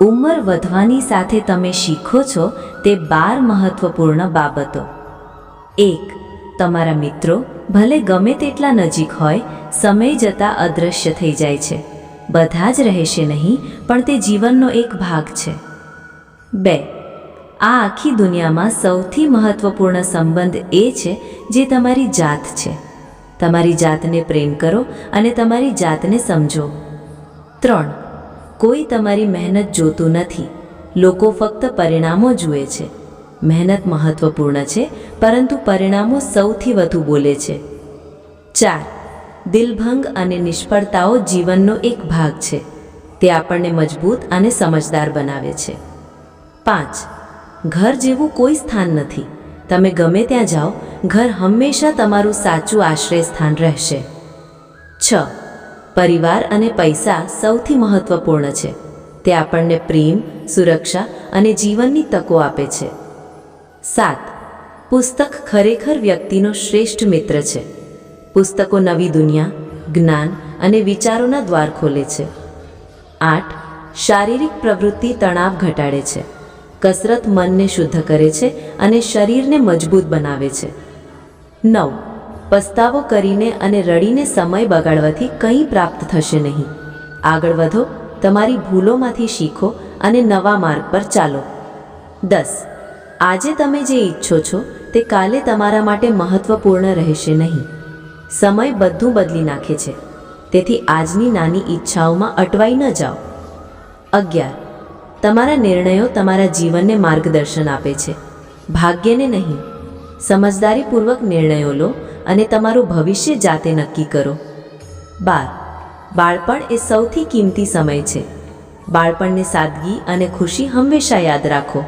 ઉંમર વધવાની સાથે તમે શીખો છો તે બાર મહત્વપૂર્ણ બાબતો. એક, તમારા મિત્રો ભલે ગમે તેટલા નજીક હોય, સમય જતાં અદૃશ્ય થઈ જાય છે. બધા જ રહેશે નહીં, પણ તે જીવનનો એક ભાગ છે. બે, આ આખી દુનિયામાં સૌથી મહત્વપૂર્ણ સંબંધ એ છે જે તમારી જાત છે. તમારી જાતને પ્રેમ કરો અને તમારી જાતને સમજો. ત્રણ કોઈ તમારી મહેનત જોતું નથી. લોકો ફક્ત પરિણામો જુએ છે. મહેનત મહત્વપૂર્ણ છે, પરંતુ પરિણામો સૌથી વધુ બોલે છે. ચાર, દિલભંગ અને નિષ્ફળતાઓ જીવનનો એક ભાગ છે. તે આપણને મજબૂત અને સમજદાર બનાવે છે. પાંચ, ઘર જેવું કોઈ સ્થાન નથી. તમે ગમે ત્યાં જાઓ, ઘર હંમેશા તમારું સાચું આશ્રય સ્થાન રહેશે. છ પરિવાર અને પૈસા સૌથી મહત્વપૂર્ણ છે. તે આપણને પ્રેમ, સુરક્ષા અને જીવનની તકો આપે છે. સાત, પુસ્તક ખરેખર વ્યક્તિનો શ્રેષ્ઠ મિત્ર છે. પુસ્તકો નવી દુનિયા, જ્ઞાન અને વિચારોના દ્વાર ખોલે છે. આઠ, શારીરિક પ્રવૃત્તિ તણાવ ઘટાડે છે. કસરત મનને શુદ્ધ કરે છે અને શરીરને મજબૂત બનાવે છે. નવ પસ્તાવો કરીને અને રડીને સમય બગાડવાથી કંઈ પ્રાપ્ત થશે નહીં. આગળ વધો, તમારી ભૂલોમાંથી શીખો અને નવા માર્ગ પર ચાલો. દસ. આજે તમે જે ઈચ્છો છો તે કાલે તમારા માટે મહત્વપૂર્ણ રહેશે નહીં. સમય બધું બદલી નાખે છે. તેથી આજની નાની ઈચ્છાઓમાં અટવાઈ ન જાઓ. અગિયાર. તમારા નિર્ણયો તમારા જીવનને માર્ગદર્શન આપે છે. ભાગ્યને નહીં સમજદારીપૂર્વક નિર્ણયો લો અને તમારું ભવિષ્ય જાતે નક્કી કરો. બાર, બાળપણ એ સૌથી કિંમતી સમય છે. બાળપણને સાદગી અને ખુશી હંમેશા યાદ રાખો.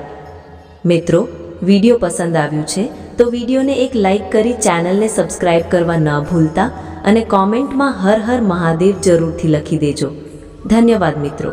મિત્રો, વીડિયો પસંદ આવ્યું છે તો વિડીયોને એક લાઇક કરી ચેનલને સબસ્ક્રાઇબ કરવા ન ભૂલતા અને કોમેન્ટમાં હર હર મહાદેવ જરૂરથી લખી દેજો. ધન્યવાદ મિત્રો.